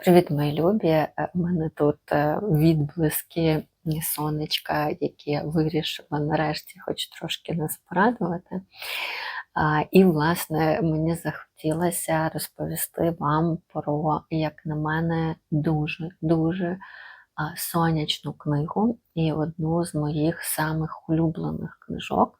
Привіт, мої любі! Е, У мене тут е, відблиски сонечка, які вирішила нарешті хоч трошки нас порадувати. І, власне, мені захотілося розповісти вам про, як на мене, дуже-дуже сонячну книгу і одну з моїх самих улюблених книжок,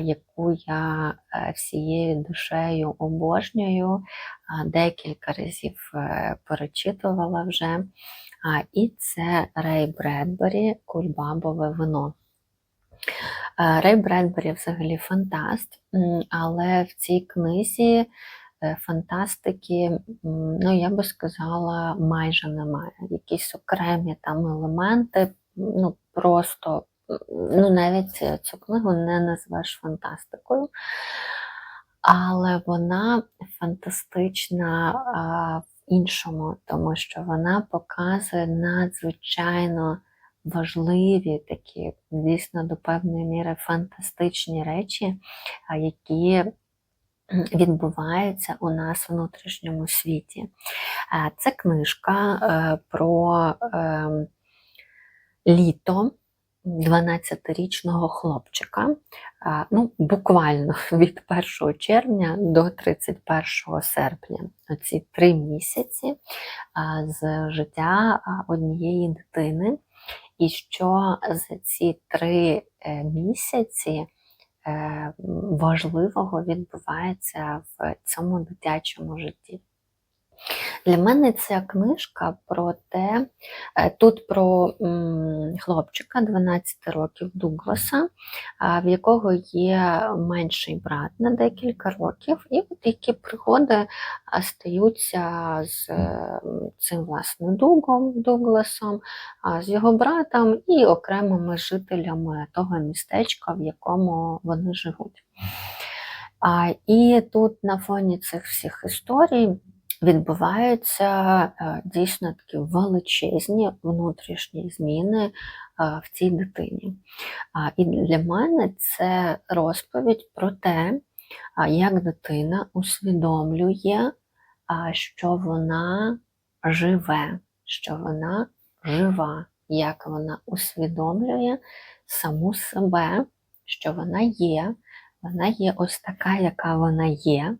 яку я е, всією душею обожнюю, декілька разів е, перечитувала вже. І це Рей Бредбері Кульбабове вино. Е, Рей Бредбері взагалі фантаст, але в цій книзі фантастики, ну я би сказала, майже немає. Якісь окремі там елементи, ну просто ну навіть цю книгу не назвеш фантастикою. Але вона фантастична в іншому, тому що вона показує надзвичайно важливі такі, дійсно, до певної міри фантастичні речі, які м, відбуваються у нас в внутрішньому світі. Це книжка е, про е, літо. 12-річного хлопчика, ну, буквально від 1 червня до 31 серпня. Оці три місяці з життя однієї дитини. І що за ці три е, місяці важливого відбувається в цьому дитячому житті. Для мене ця книжка про те, е, тут про хлопчика 12 років Дугласа, в якого є менший брат на декілька років, і от які пригоди а, стаються з е, цим власне Дугом, Дугласом, з його братом і окремими жителями того містечка, в якому вони живуть. І тут на фоні цих всіх історій відбуваються е, дійсно такі величезні внутрішні зміни е, в цій дитині. І для мене це розповідь про те, як дитина усвідомлює, що вона живе, що вона жива, як вона усвідомлює саму себе, що вона є, вона є ось така, яка вона є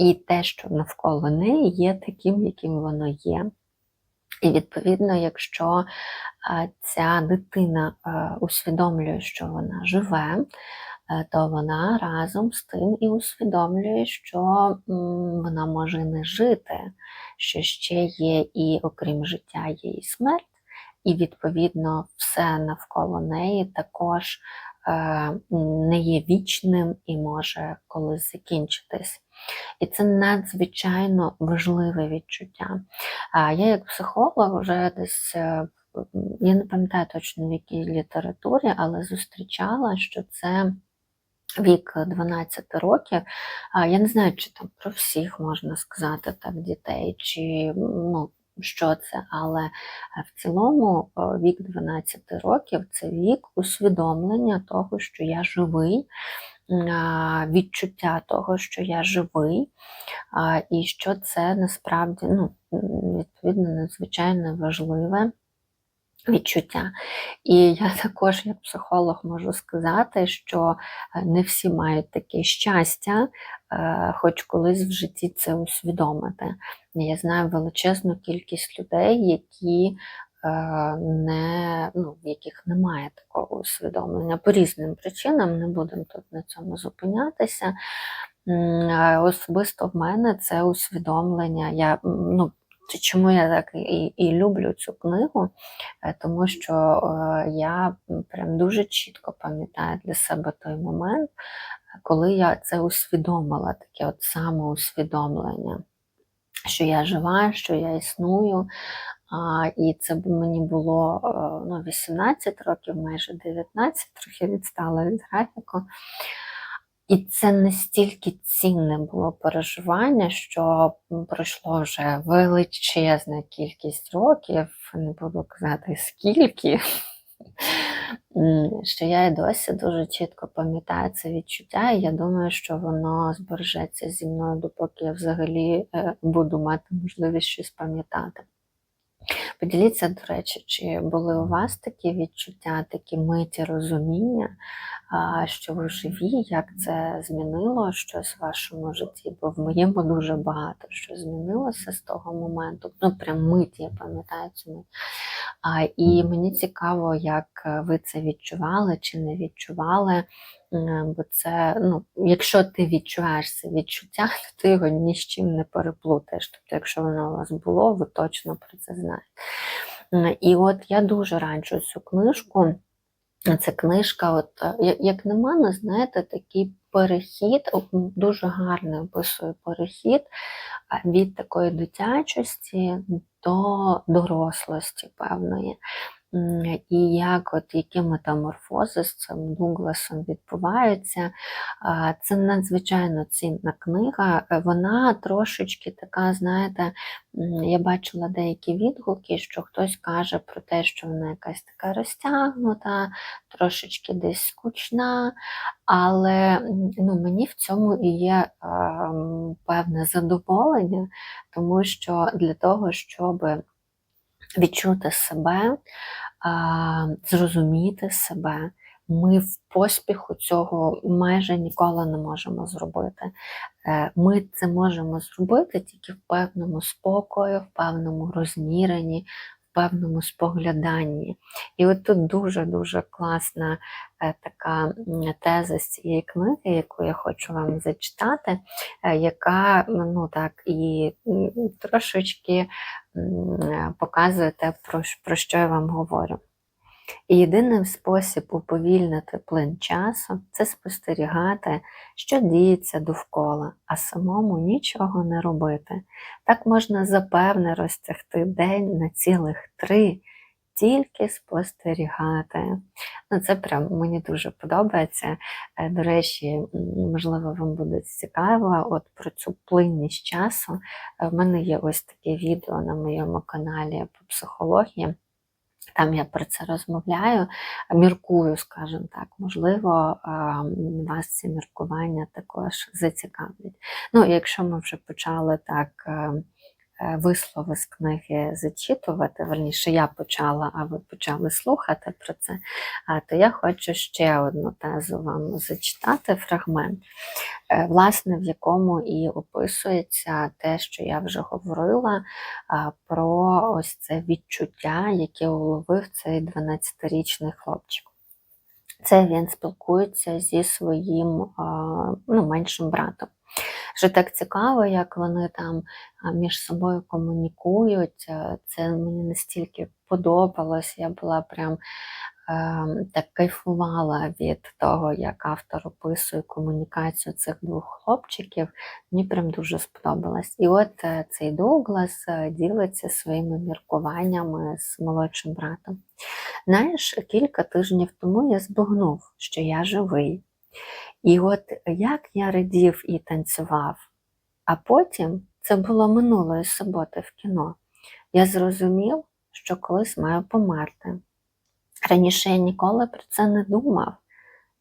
і те, що навколо неї є таким, яким воно є. І, відповідно, якщо ця дитина усвідомлює, що вона живе, е, то вона разом з тим і усвідомлює, що вона може не жити, що ще є і окрім життя, є і смерть, і, відповідно, все навколо неї також е, не є вічним і може колись закінчитись. І це надзвичайно важливе відчуття. Я, як психолог, вже десь, е, я не пам'ятаю точно в якій літературі, але зустрічала, що це. Вік 12 років, я не знаю, чи там про всіх можна сказати так, дітей, чи ну, що це, але в цілому вік 12 років це вік усвідомлення того, що я живий, відчуття того, що я живий, і що це насправді ну, відповідно надзвичайно важливе. Відчуття. І я також, як психолог, можу сказати, що е, не всі мають таке щастя, е, хоч колись в житті це усвідомити. Я знаю величезну кількість людей, які Е, не, ну, в яких немає такого усвідомлення по різним причинам, не будемо тут на цьому зупинятися. Особисто в мене це усвідомлення. Я, ну, Чому я так і і люблю цю книгу? Е, тому що е, я прям дуже чітко пам'ятаю для себе той момент, коли я це усвідомила, таке от самоусвідомлення, що я жива, що я існую, а, І це б мені було е, ну, 18 років, майже 19, трохи відстала від графіку. І це настільки цінне було переживання, що пройшло вже величезна кількість років, не буду казати скільки, що я і досі дуже чітко пам'ятаю це відчуття, і я думаю, що воно збережеться зі мною, допоки я взагалі е, буду мати можливість щось пам'ятати. Поділіться, до речі, чи були у вас такі відчуття, такі миті розуміння, що ви живі, як це змінило щось в вашому житті? Бо в моєму дуже багато що змінилося з того моменту. Ну, прям мить, я пам'ятаю цю мить. І мені цікаво, як ви це відчували чи не відчували. М, Бо це, ну, якщо ти відчуваєш це відчуття, то ти його ні з чим не переплутаєш. Тобто, якщо воно у вас було, ви точно про це знаєте. І от я дуже раджу цю книжку. Це книжка, от, е, як на мене, знаєте, такий перехід, дуже гарний описує перехід від такої дитячості до дорослості певної. І як от які метаморфози з цим Дугласом відбуваються. Це надзвичайно цінна книга. Е, Вона трошечки така, знаєте, я бачила деякі відгуки, що хтось каже про те, що вона якась така розтягнута, трошечки десь скучна, але ну, мені в цьому і є ем, певне задоволення, тому що для того, щоб відчути себе, зрозуміти себе. Ми в поспіху цього майже ніколи не можемо зробити. Е, Ми це можемо зробити тільки в певному спокої, в певному розміренні, певному спогляданні. І от тут дуже-дуже класна е, така теза з цієї книги, яку я хочу вам зачитати, е, яка ну так і трошечки показує те, про що я вам говорю. І єдиний спосіб уповільнити плин часу це спостерігати, що діється довкола, а самому нічого не робити. Так можна запевне розтягти день на цілих три, тільки спостерігати. Ну, це прям мені дуже подобається. Е, До речі, можливо, вам буде цікаво от про цю плинність часу. Е, В мене є ось таке відео на моєму каналі по психології. Там я про це розмовляю, міркую, скажімо так, можливо, вас ці міркування також зацікавлять. Ну, якщо ми вже почали так е, е, вислови з книги зачитувати, верніше я почала, а ви почали слухати про це, то я хочу ще одну тезу вам зачитати фрагмент, е, власне, в якому і описується те, що я вже говорила про ось це відчуття, яке уловив цей 12-річний хлопчик. Це він спілкується зі своїм ну, меншим братом. Що так цікаво, як вони там між собою комунікують. Е, Це мені настільки подобалось. Я була прям ем, так кайфувала від того, як автор описує комунікацію цих двох хлопчиків. Мені прям дуже сподобалось. І от е, цей Дуглас е, ділиться своїми міркуваннями з молодшим братом. Знаєш, кілька тижнів тому я збагнув, що я живий. І от як я радів і танцював, а потім це було минулої суботи в кіно. Я зрозумів, що колись маю померти. Раніше я ніколи про це не думав,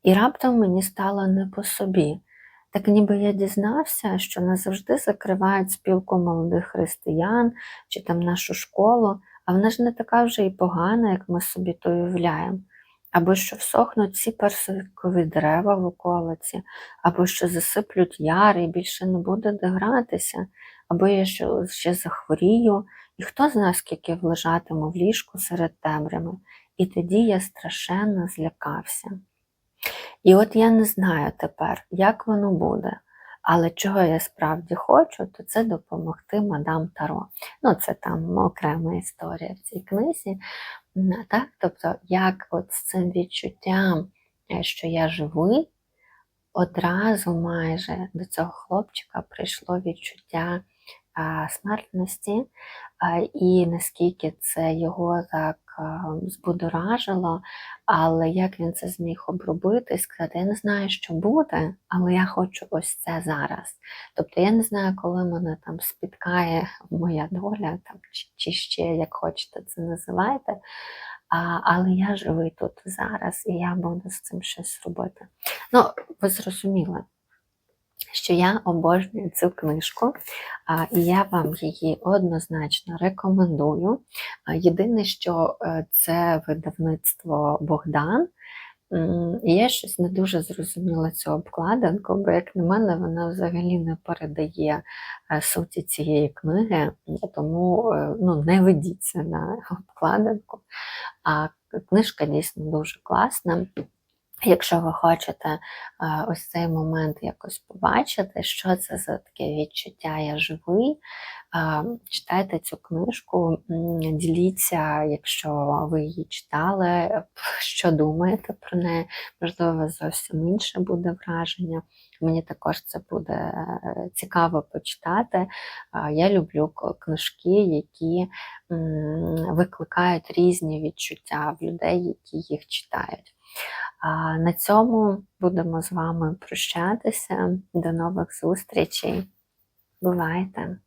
і раптом мені стало не по собі. Так ніби я дізнався, що назавжди закривають спілку молодих християн чи там нашу школу, а вона ж не така вже і погана, як ми собі то уявляємо. Або що всохнуть всі персикові дерева в околиці, або що засиплють яри і більше не буде де гратися, або я ще, ще захворію, і хто знає, скільки лежатиму в ліжку серед темряви. І тоді я страшенно злякався. І от я не знаю тепер, як воно буде. Але чого я справді хочу, то це допомогти мадам Таро. Ну, це там окрема історія в цій книзі. Так? Тобто, як от з цим відчуттям, е, що я живий, одразу майже до цього хлопчика прийшло відчуття смертності, і наскільки це його так збудоражило, але як він це зміг обробити і сказати, я не знаю, що буде, але я хочу ось це зараз. Тобто я не знаю, коли мене там спіткає моя доля, там, чи, чи ще як хочете це називайте, а, але я живий тут зараз, і я буду з цим щось робити. Ну, ви зрозуміли. Що я обожнюю цю книжку, і я вам її однозначно рекомендую. Єдине, що е, це видавництво Богдан. Я щось не дуже зрозуміла цю обкладинку, бо, як на мене, вона взагалі не передає е, суті цієї книги, тому е, ну, не ведіться на обкладинку. А книжка дійсно дуже класна. Якщо ви хочете е, ось цей момент якось побачити, що це за таке відчуття я живий, е, читайте цю книжку, діліться, якщо ви її читали, що думаєте про неї, можливо, зовсім інше буде враження. Мені також це буде е, цікаво почитати. Я люблю книжки, які викликають різні відчуття в людей, які їх читають. На цьому будемо з вами прощатися. До нових зустрічей. Бувайте!